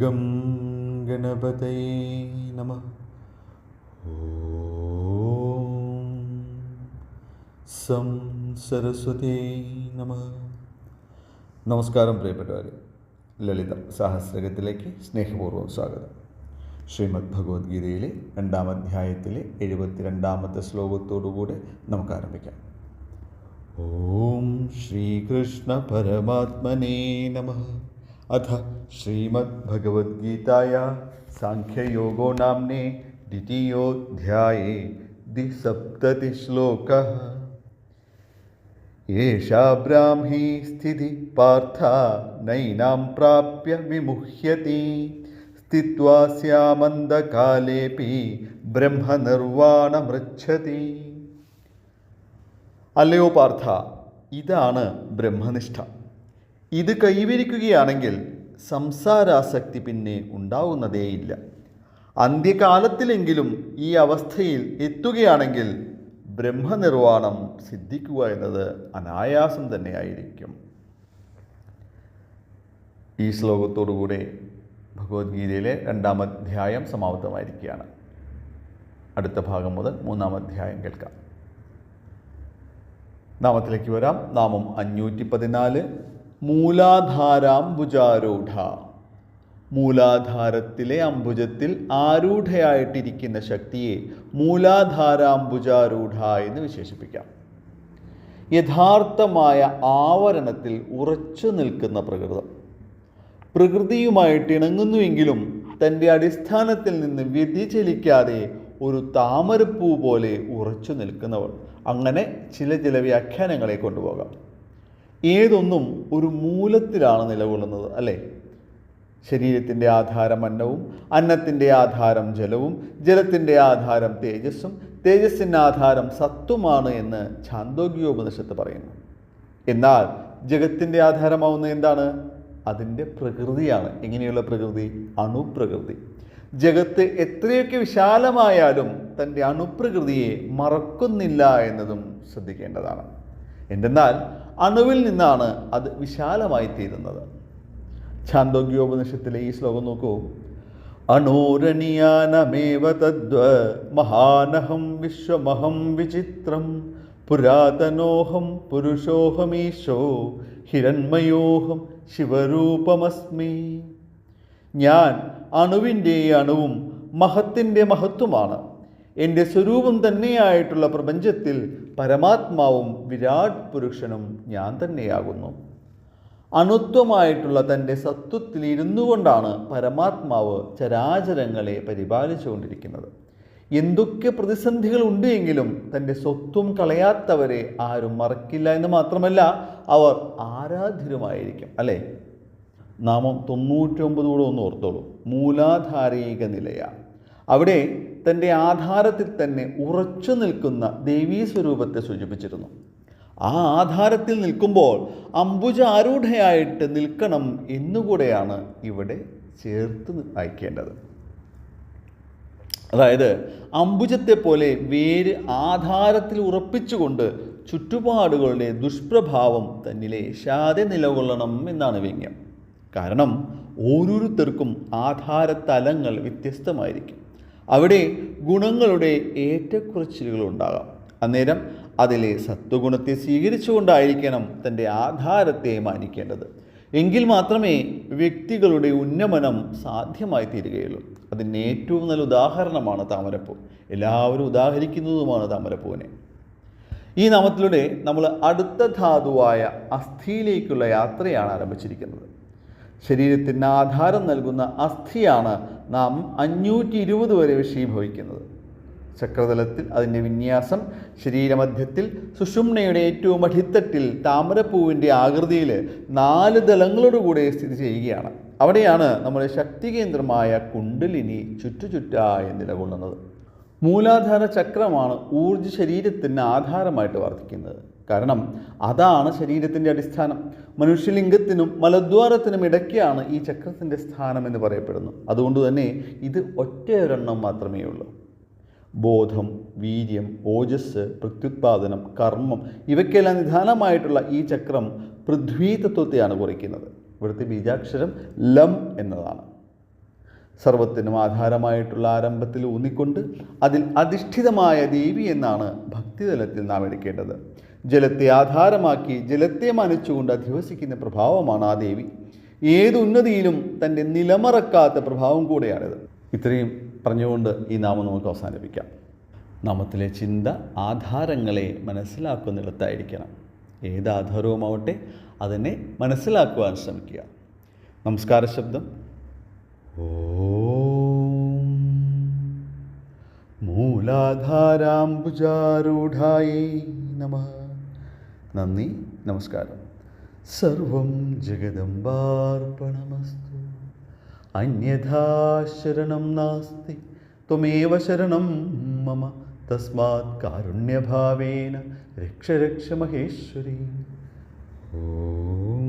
Gum ഗണപതയേ നമ some Saraswati നമ നമസ്കാരം പ്രിയപ്പെട്ടവരെ ലളിത സാഹസ്രകത്തിലേക്ക് സ്നേഹപൂർവം സ്വാഗതം. ശ്രീമദ് ഭഗവത്ഗീതയിലെ രണ്ടാം അധ്യായത്തിലെ എഴുപത്തിരണ്ടാമത്തെ ശ്ലോകത്തോടുകൂടെ നമുക്ക് ആരംഭിക്കാം ഓം ശ്രീകൃഷ്ണ പരമാത്മനേ നമ അഥ ശ്രീമദ്ഭഗവത്ഗീതായ സാഖ്യയോഗോ നാംനെ ദ്വിതീയോധ്യായേ ദ്വിസപ്തതിശ്ലോകः एषा ब्राह्मी स्थितिः पार्थ नैनां प्राप्य विमुह्यति स्थित्वा स्यामन्दकालेऽपि ബ്രഹ്മനിർവാണമൃച്ഛതി അല്ലയോ പാർത്ഥ ഇതാണ് ബ്രഹ്മനിഷ്ഠ ഇത് കൈവരിക്കുകയാണെങ്കിൽ സംസാരാസക്തി പിന്നെ ഉണ്ടാവുന്നതേയില്ല. അന്ത്യകാലത്തിലെങ്കിലും ഈ അവസ്ഥയിൽ എത്തുകയാണെങ്കിൽ ബ്രഹ്മനിർവാണം സിദ്ധിക്കുക എന്നത് അനായാസം തന്നെയായിരിക്കും. ഈ ശ്ലോകത്തോടുകൂടെ ഭഗവത്ഗീതയിലെ രണ്ടാം അധ്യായം സമാപ്തമായിരിക്കുകയാണ്. അടുത്ത ഭാഗം മുതൽ മൂന്നാം അധ്യായം കേൾക്കാം. നാമത്തിലേക്ക് വരാം. നാമം അഞ്ഞൂറ്റി പതിനാല് മൂലാധാരാംബുജാരൂഢ മൂലാധാരത്തിലെ അംബുജത്തിൽ ആരൂഢയായിട്ടിരിക്കുന്ന ശക്തിയെ മൂലാധാരാംബുജാരൂഢ എന്ന് വിശേഷിപ്പിക്കാം. യഥാർത്ഥമായ ആവരണത്തിൽ ഉറച്ചു നിൽക്കുന്ന പ്രകൃതം. പ്രകൃതിയുമായിട്ട് ഇണങ്ങുന്നുവെങ്കിലും തന്റെ അടിസ്ഥാനത്തിൽ നിന്ന് വ്യതിചലിക്കാതെ ഒരു താമരപ്പൂ പോലെ ഉറച്ചു നിൽക്കുന്നവൾ. അങ്ങനെ ചില ചില വ്യാഖ്യാനങ്ങളെ കൊണ്ടുപോകാം. ഏതൊന്നും ഒരു മൂലത്തിലാണ് നിലകൊള്ളുന്നത് അല്ലേ? ശരീരത്തിന്റെ ആധാരം അന്നവും അന്നത്തിന്റെ ആധാരം ജലവും ജലത്തിന്റെ ആധാരം തേജസ്സും തേജസ്സിന്റെ ആധാരം സത്വമാണ് എന്ന് ഛാന്തോഗ്യോപനിഷത്ത് പറയുന്നു. എന്നാൽ ജഗത്തിന്റെ ആധാരമാവുന്ന എന്താണ്? അതിന്റെ പ്രകൃതിയാണ്. എങ്ങനെയുള്ള പ്രകൃതി? അണുപ്രകൃതി. ജഗത്ത് എത്രയൊക്കെ വിശാലമായാലും തന്റെ അണുപ്രകൃതിയെ മറക്കുന്നില്ല എന്നതും ശ്രദ്ധിക്കേണ്ടതാണ്. എന്തെന്നാൽ അണുവിൽ നിന്നാണ് അത് വിശാലമായി തീരുന്നത് ഛാന്തോഗ്യോപനിഷത്തിലെ ഈ ശ്ലോകം നോക്കൂ. അണോരണിയാനമേവ തദ്വ മഹാനഹം വിശ്വമഹം വിചിത്രം പുരാതനോഹം പുരുഷോഹമീശോ ഹിരൺമയോഹം ശിവരൂപമസ്മി. ഞാൻ അണുവിന്റെ അണുവും മഹത്തിന്റെ മഹത്വമാണ് എന്റെ സ്വരൂപം തന്നെയായിട്ടുള്ള പ്രപഞ്ചത്തിൽ പരമാത്മാവും വിരാട് പുരുഷനും ഞാൻ തന്നെയാകുന്നു. അണുത്വമായിട്ടുള്ള തന്റെ സത്വത്തിൽ ഇരുന്നു കൊണ്ടാണ് പരമാത്മാവ് ചരാചരങ്ങളെ പരിപാലിച്ചുകൊണ്ടിരിക്കുന്നത്. എന്തൊക്കെ പ്രതിസന്ധികൾ ഉണ്ട് എങ്കിലും തന്റെ സ്വത്വം കളയാത്തവരെ ആരും മറക്കില്ല എന്ന് മാത്രമല്ല അവർ ആരാധ്യരുമായിരിക്കും അല്ലേ? നാമം തൊണ്ണൂറ്റൊമ്പത് കൂടെ ഒന്ന് ഓർത്തോളൂ. മൂലാധാരീക നിലയ. അവിടെ തന്റെ ആധാരത്തിൽ തന്നെ ഉറച്ചു നിൽക്കുന്ന ദേവീ സ്വരൂപത്തെ സൂചിപ്പിച്ചിരുന്നു. ആ ആധാരത്തിൽ നിൽക്കുമ്പോൾ അംബുജ അംബുജാരൂഢയായിട്ട് നിൽക്കണം എന്നുകൂടെയാണ് ഇവിടെ ചേർത്ത് അയക്കേണ്ടത്. അതായത് അംബുജത്തെ പോലെ വേര് ആധാരത്തിൽ ഉറപ്പിച്ചുകൊണ്ട് ചുറ്റുപാടുകളുടെ ദുഷ്പ്രഭാവം തന്നിലേശാതെ നിലകൊള്ളണം എന്നാണ് വ്യംഗ്യം കാരണം ഓരോരുത്തർക്കും ആധാരതലങ്ങൾ വ്യത്യസ്തമായിരിക്കും. അവിടെ ഗുണങ്ങളുടെ ഏറ്റക്കുറച്ചിലുകൾ ഉണ്ടാകാം അന്നേരം അതിലെ സത്വഗുണത്തെ സ്വീകരിച്ചുകൊണ്ടായിരിക്കണം തന്റെ ആധാരത്തെ മാനിക്കേണ്ടത്. എങ്കിൽ മാത്രമേ വ്യക്തികളുടെ ഉന്നമനം സാധ്യമായി തീരുകയുള്ളൂ. അതിന് ഏറ്റവും നല്ല ഉദാഹരണമാണ് താമരപ്പൂ. എല്ലാവരും ഉദാഹരിക്കുന്നതുമാണ് താമരപ്പൂവിനെ. ഈ നാമത്തിലൂടെ നമ്മൾ അടുത്ത ധാതുവായ അസ്ഥിയിലേക്കുള്ള യാത്രയാണ് ആരംഭിച്ചിരിക്കുന്നത്. ശരീരത്തിന് ആധാരം നൽകുന്ന അസ്ഥിയാണ് നാം അഞ്ഞൂറ്റി ഇരുപത് വരെ വിഷയീഭവിക്കുന്നത്. ചക്രതലത്തിൽ അതിന്റെ വിന്യാസം ശരീരമധ്യത്തിൽ സുഷുമ്നയുടെ ഏറ്റവും അടിത്തട്ടിൽ താമരപ്പൂവിന്റെ ആകൃതിയിൽ നാല് ദളങ്ങളോടുകൂടെ സ്ഥിതി ചെയ്യുകയാണ്. അവിടെയാണ് നമ്മുടെ ശക്തികേന്ദ്രമായ കുണ്ടലിനി ചുറ്റുചുറ്റായി നിലകൊള്ളുന്നത്. മൂലാധാര ചക്രമാണ് ഊർജ ശരീരത്തിന് ആധാരമായിട്ട് വർദ്ധിക്കുന്നത് കാരണം അതാണ് ശരീരത്തിന്റെ അടിസ്ഥാനം. മനുഷ്യലിംഗത്തിനും മലദ്വാരത്തിനും ഇടയ്ക്കാണ് ഈ ചക്രത്തിന്റെ സ്ഥാനം എന്ന് പറയപ്പെടുന്നു. അതുകൊണ്ട് തന്നെ ഇത് ഒറ്റയൊരെണ്ണം മാത്രമേ ഉള്ളൂ. ബോധം വീര്യം ഓജസ് പ്രത്യുത്പാദനം കർമ്മം ഇവയ്ക്കെല്ലാം നിധാനമായിട്ടുള്ള ഈ ചക്രം പൃഥ്വീ തത്വത്തെയാണ് കുറിക്കുന്നത്. ഇവിടുത്തെ ബീജാക്ഷരം ലം എന്നതാണ്. സർവത്തിനും ആധാരമായിട്ടുള്ള ആരംഭത്തിൽ ഊന്നിക്കൊണ്ട് അതിൽ അധിഷ്ഠിതമായ ദേവി എന്നാണ് ഭക്തിതലത്തിൽ നാം എടുക്കേണ്ടത്. ജലത്തെ ആധാരമാക്കി ജലത്തെ മാനിച്ചുകൊണ്ട് അധിവസിക്കുന്ന പ്രഭാവമാണ് ആ ദേവി. ഏതുന്നതിയിലും തന്റെ നിലമറക്കാത്ത പ്രഭാവം കൂടെയാണിത്. ഇത്രയും പറഞ്ഞുകൊണ്ട് ഈ നാമം നമുക്ക് അവസാനിപ്പിക്കാം. നാമത്തിലെ ചിന്ത ആധാരങ്ങളെ മനസ്സിലാക്കുന്നിടത്തായിരിക്കണം. ഏത് ആധാരവുമാവട്ടെ അതിനെ മനസ്സിലാക്കുവാൻ ശ്രമിക്കുക. നമസ്കാര ശബ്ദം. ഓം. നമ. നന്ദി നമസ്കാരം. സർവം ജഗദംബാർപ്പണമസ്തു. അന്യഥാ ശരണം നാസ്തി ത്വമേവ ശരണം മമ. തസ്മാത് കാരുണ്യഭാവേന रक्ष रक्ष महेश्वरी ഓ